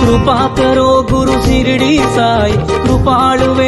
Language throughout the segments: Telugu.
కృపాకరో గురు సిరిడి సాయి కృపాళువే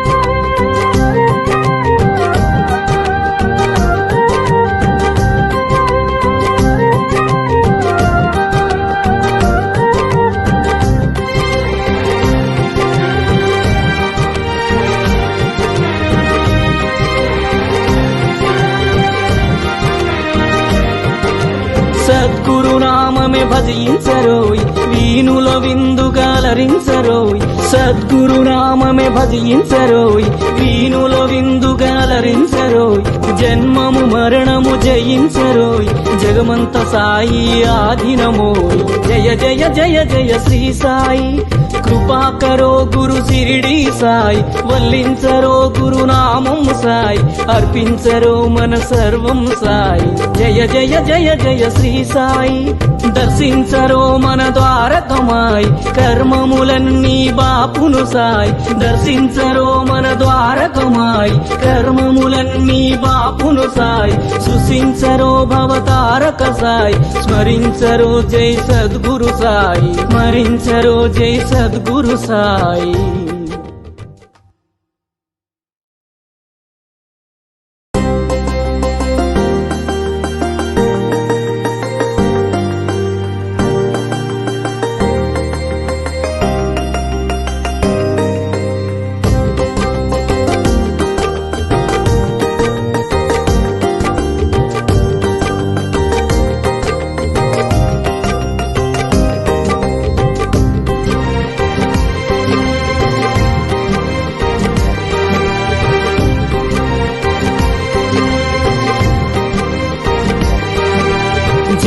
భజించరోయ్ వీణుల విందు సద్గురు నామమే భజించరోయ్. వీణుల విందుగాలరించరోయ్ జన్మము మరణము జయించరోయ్. జగమంత సాయి ఆధీనమోయ్. జయ జయ జయ జయ శ్రీ సాయి. కృపాకరో గురు సిరిడి సాయి. వల్లించరో గురు నామం సాయి. అర్పించరో మన సర్వం సాయి. జయ జయ జయ జయ శ్రీ సాయి. దర్శించరో మన ద్వారకమాయి. కర్మములన్నీ బాపును సాయ్. దర్శించరో మన ద్వారకమాయ్. కర్మములన్నీ బాపును సాయ్. సుశించరో భవతారక సాయ్. స్మరించరో జై సద్గురు సాయి. స్మరించరో జై సద్గురు సాయి.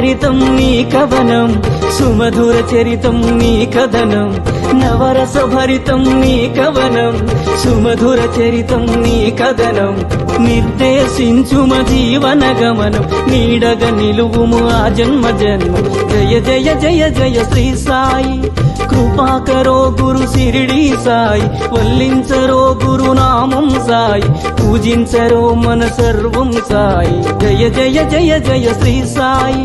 హరితం నీ కవనం సుమధుర చరితం నీ కథనం నవరస భరితం నీ కవనం సుమధుర చరితం నీ కథనం. నిర్దేశించుమ జీవన గమనం నీడగ నిలువుము ఆ జన్మ జన్మ. జయ జయ జయ జయ శ్రీ సాయి కృపాకరోగ గురు సాయి వల్లించరో గురునామం సాయి పూజించరో మన సర్వం సాయి. జయ జయ జయ జయ శ్రీ సాయి.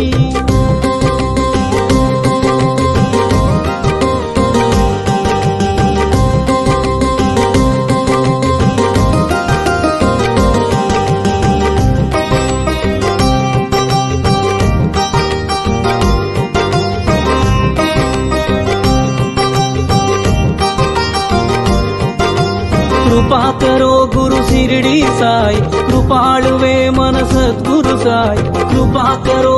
కృపాకరో గురు సిరిడి సాయి కృపాళువే మన సద్గురు సాయి కృపాకరో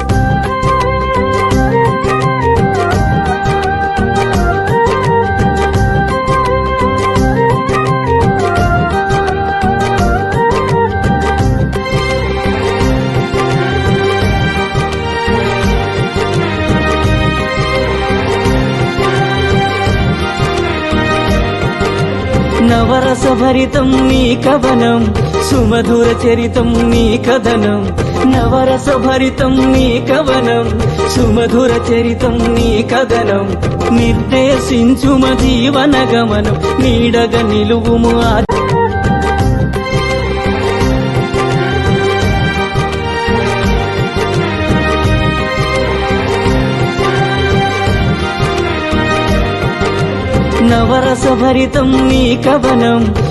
నవరస భరితం నీ కవనం సుమధుర చరితం నీ కథనం నవరస భరితం నీ కవనం సుమధుర చరితం నీ కథనం. నిర్దేశించుమ జీవన గమనం నీడగ నిలువుము నవరసభరితం నీ కవనం.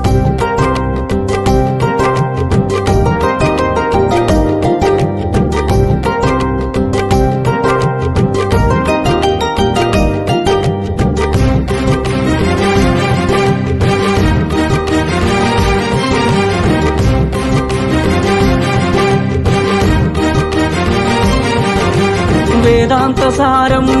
వేదాంత సారం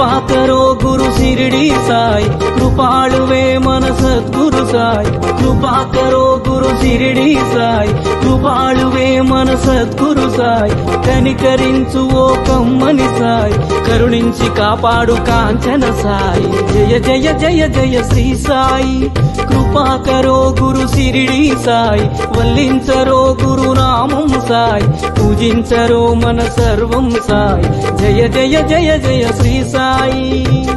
కృపాకరో గురు సిరిడి సాయి. కృపాళువే మన సద్గురు సాయి. కృపాకరో గురు సిరిడి సాయి. కృపాళువే మన సద్గురు సాయి. కనికరించు ఓ కమ్మని సాయి. కరుణించి కాపాడు కాంచన సాయి. జయ జయ జయ జయ శ్రీ సాయి. కృపాకరో గురు సిరిడి సాయి. వల్లించరో గురు నామం సాయి. పూజించరో మన సర్వం సాయి. జయ జయ జయ జయ శ్రీ సాయి.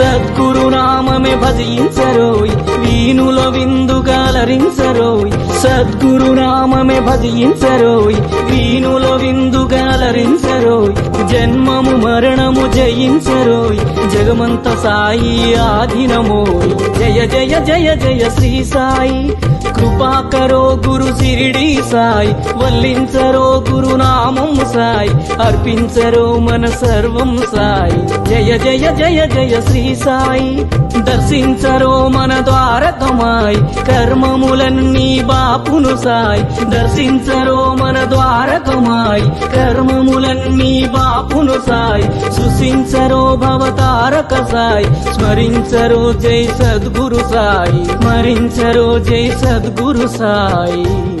సద్గురు నామమే భజించరోయ్. వీణుల విందుగాలరించరోయ్ సద్గురు నామమే భజించరోయ్. వీణుల విందుగాలరించరోయ్ జన్మము మరణము జయించరోయ్. జగమంత సాయి ఆధీనమోయ్. జయ జయ జయ జయ శ్రీ సాయి. కృపాకరో గురు సిరిడి సాయి. వల్లించరో గురు నామం సాయి. అర్పించరో మన సర్వం సాయి. జయ జయ జయ జయ శ్రీ సాయి. దర్శించరో మన ద్వారకమాయ్. కర్మములన్నీ బాపును సాయ్. దర్శించరో మన ద్వారకమాయ్. కర్మములన్నీ బాపును సాయ్. సుశించరో భవతారక సాయ్. స్మరించరో జై సద్గురు సాయి. స్మరించరో జై సద్గురు సాయి.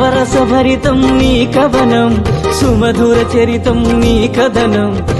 నవరస భరితం నీ కవనం సుమధుర చరితం నీ కథనం.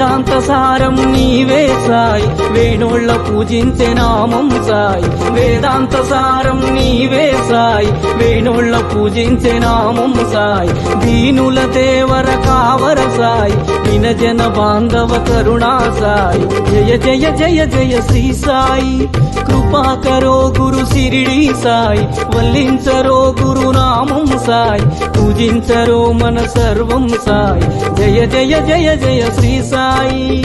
వేదాంత సారం నీవే సాయి. వేణోళ్ళ పూజించే నామం సాయి. వేదాంత సారం నీవే సాయి. వేణోళ్ళ పూజించే నామం సాయి. దీనుల దేవర కావర సాయి. వినజన బాంధవ కరుణా సాయి జయ జయ జయ జయ శ్రీ సాయి కృపాకరో గురు సిరిడి సాయి. వల్లించరో గురు నామం సాయి. పూజించరో మన సర్వం సాయి. జయ జయ జయ జయ శ్రీ సాయి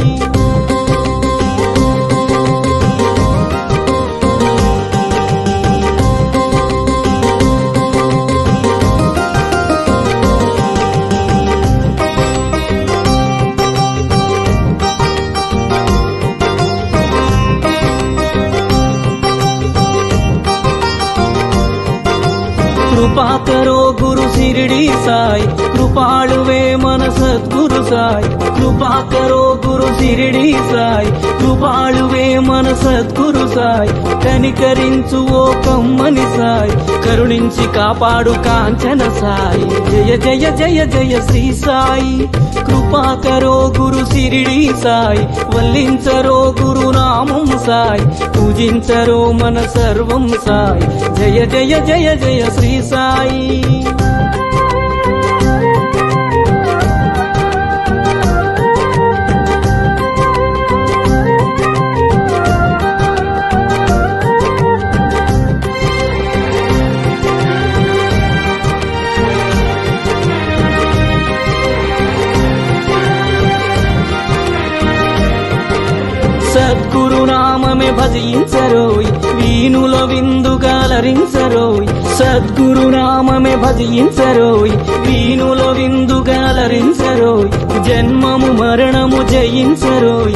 గురు సిరిడి సాయి కృపాళువే మన సద్గురు సాయి. కృపాకరో గురు సిరిడి సాయి కృపాళువే మన సద్గురు సాయి. కనికరించు ఓ కమ్మని సాయి కరుణించి కాపాడు కాంచన సాయి. జయ జయ జయ జయ శ్రీ సాయి. కృపాకరో గురు సిరిడి సాయి వల్లించరో గురు నామం సాయి పూజించరో మన సర్వం సాయి. జయ జయ జయ జయ శ్రీ సాయి. సద్గురునామే భజించరోయ్. వీణుల విందుగాలరించరోయ్ సద్గురు నామమే భజించరోయ్. వీణుల విందుగాలరించరోయ్ జన్మము మరణము జయించరోయ్.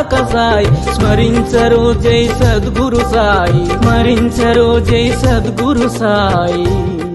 భవతారక సాయి. స్మరించరు జై సద్గురు సాయి. స్మరించరు జై సద్గురు సాయి.